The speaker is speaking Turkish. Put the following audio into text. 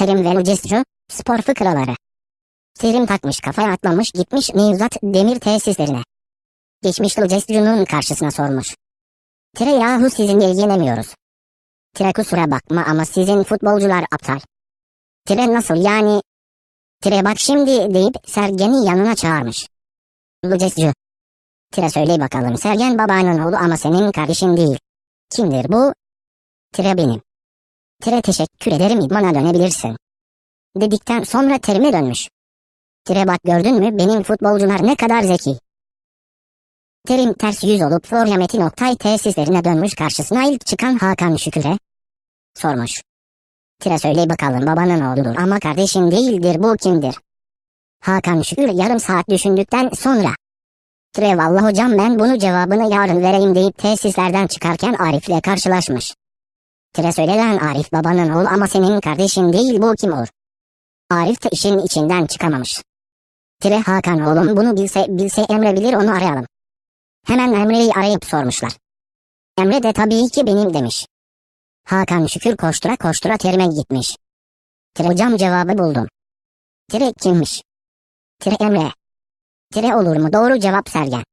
Terim ve Lucescu, spor fıkraları. Terim takmış kafaya atlamış gitmiş Nevzat demir tesislerine. Geçmiş Lucescu'nun karşısına sormuş. Tire yahu sizinle ilgilenemiyoruz. Tire kusura bakma ama sizin futbolcular aptal. Tire nasıl yani? Tire bak şimdi deyip Sergen'i yanına çağırmış. Lucescu. Tire söyle bakalım Sergen babanın oğlu ama senin kardeşin değil. Kimdir bu? Tire benim. Tire teşekkür ederim idmana dönebilirsin. Dedikten sonra terime dönmüş. Tire bak gördün mü benim futbolcular ne kadar zeki. Terim ters yüz olup Florya Metin Oktay tesislerine dönmüş karşısına ilk çıkan Hakan Şükür'e. Sormuş. Tire söyle bakalım babanın oğludur ama kardeşin değildir bu kimdir? Hakan Şükür yarım saat düşündükten sonra. Tire valla hocam ben bunu cevabını yarın vereyim deyip tesislerden çıkarken Arif'le karşılaşmış. Tire söyle lan Arif babanın oğlu ama senin kardeşin değil bu kim olur? Arif de işin içinden çıkamamış. Tire Hakan oğlum bunu bilse bilse Emre bilir onu arayalım. Hemen Emre'yi arayıp sormuşlar. Emre de tabii ki benim demiş. Hakan şükür koştura koştura terime gitmiş. Tire hocam cevabı buldum. Tire kimmiş? Tire Emre. Tire olur mu? Doğru cevap Sergen.